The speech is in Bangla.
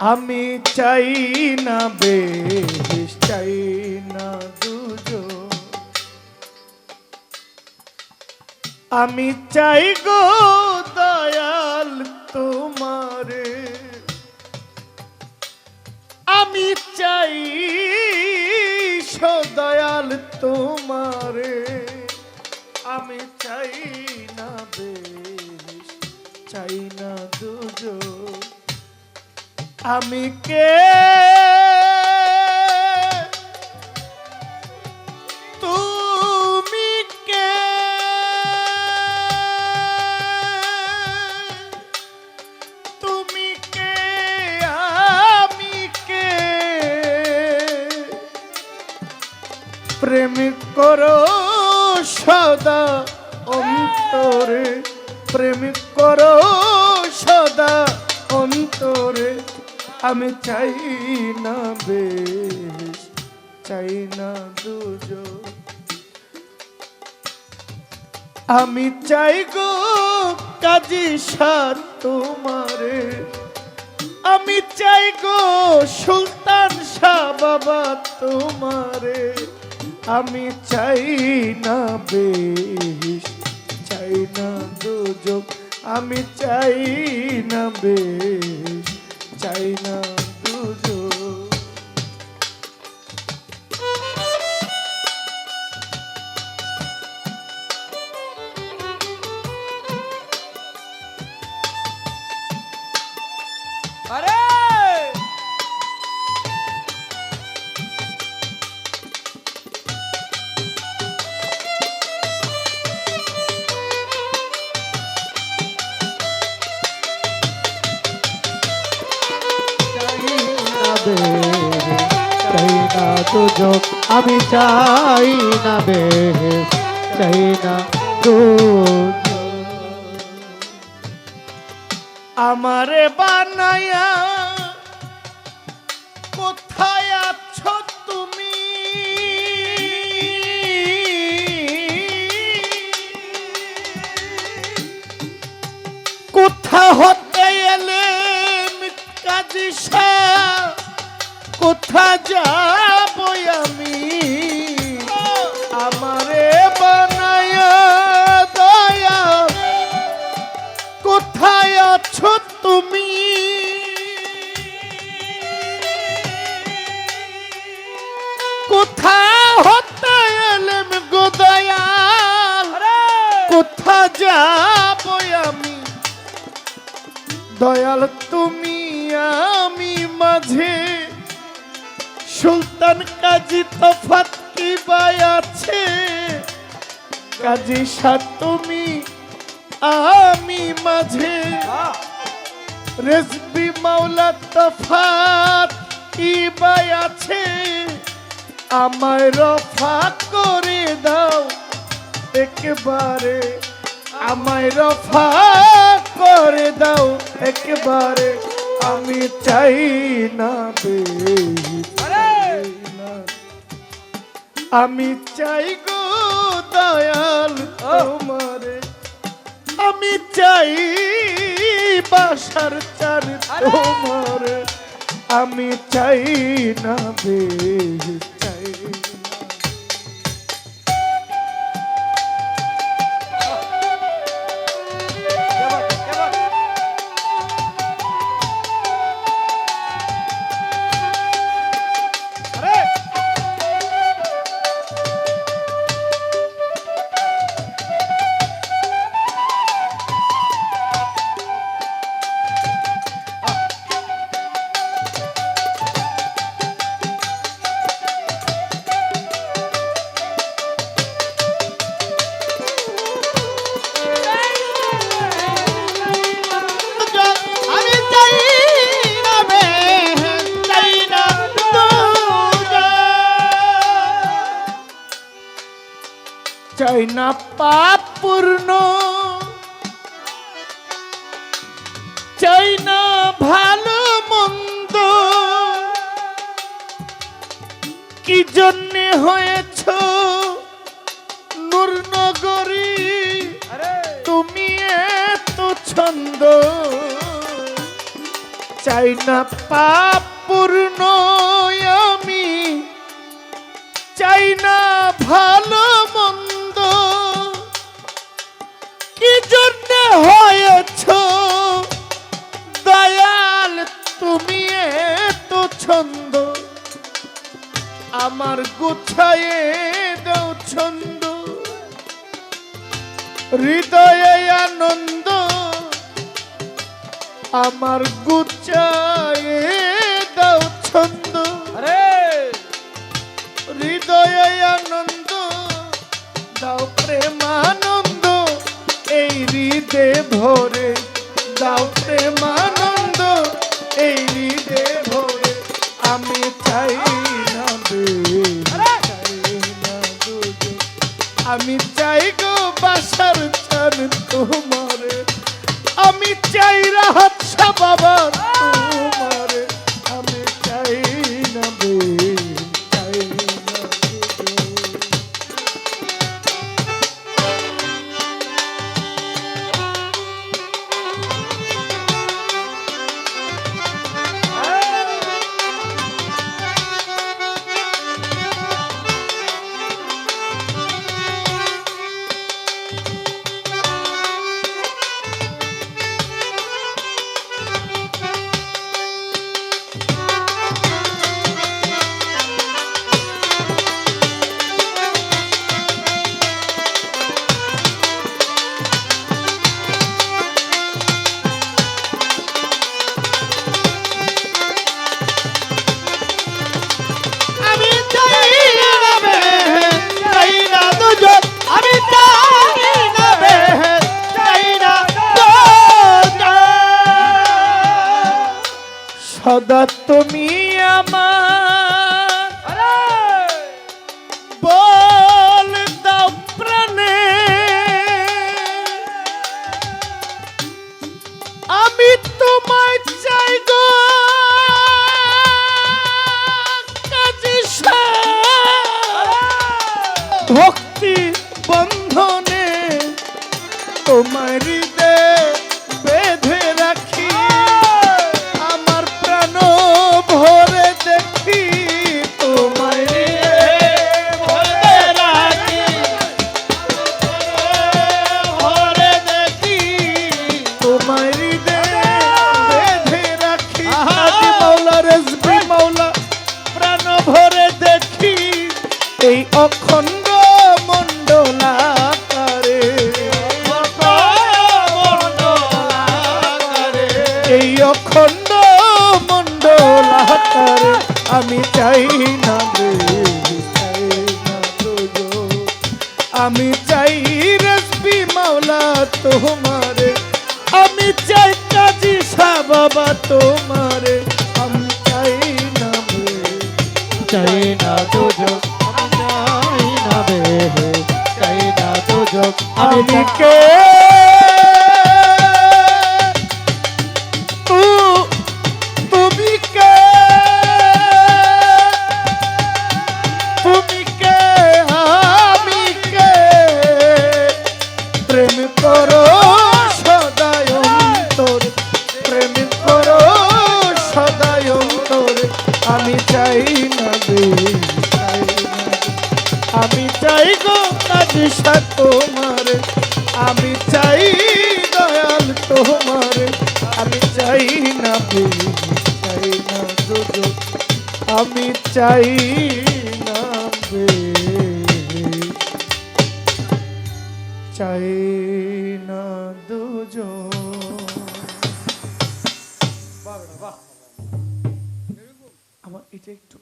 আমি চাই না বেশ, চাই না দুজন। আমি চাই গো দয়াল তোমারে। আমি চাই সদয়াল তোমারে। আমি চাই না বেশ, চাই না দুজন। আমি কে? তুমি কে? তুমি কে? আমি কে? প্রেম করো সদা অন্তরে। প্রেম করো সদা অন্তরে। আমি চাই না বেশ, চাই না দুজন। আমি চাই গো কাজী সার তোমারে। আমি চাই গো সুলতান শাহ বাবা তোমারে। আমি চাই না বেশ, চাই না দুযোগ আমি চাই না বেশ। চাই না আরে! না দুযোগ আমি চাই না বেশ, চাই না আমারে বানায়া কোথায় আছো তুমি? কোথা হতে এলে কোথা যাব আমি আমারে বানায়া দয়া। কোথায় আছো তুমি? কোথা হতে এলেম গোদয়াল কোথা যাব আমি? দয়াল তুমি আমি মাঝে সুলতান কাজী তফাত কি বাই আছে? কাজী সাত তুমি আমি মাঝে। রেসবি মাওলা তফাত কি বাই আছে? আমায় রফা করে দাও একবারে। আমায় রফা করে দাও একবারে। আমি চাই না বেশ। আমি চাই গো দয়াল তোমারে। আমি চাই বাসার চার তোমার। আমি চাই না বেশ না পাপ পূর্ণ। চাই না ভালো মন্দ। কি জন্যে হয়েছ নূরনগরী? তুমি এত ছন্দ। চাই না পাপ পূর্ণ আমি। চাই না ভালো জন্য হয়েছ। দয়াল তুমি এত ছন্দ আমার গুছায়ে দাও ছন্দ। হৃদয়ে আনন্দ আমার আমি চাই গো বাসার চান তোমারে। আমি চাই রাহাত বাবার। সদা তুমি আমার তোমারে। আমি চাই কাজী শাহ বাবা তোমারে। আমি চাই না রে চাই না দুজো চাই না বে চাই না দুজো আমি কে? গো, কাজী তোমার। আমি চাই দয়াল তোমার। আমি চাই না চাই না দুজো আমি চাই না চাই না দুজো বাহ। আমার এটা একটু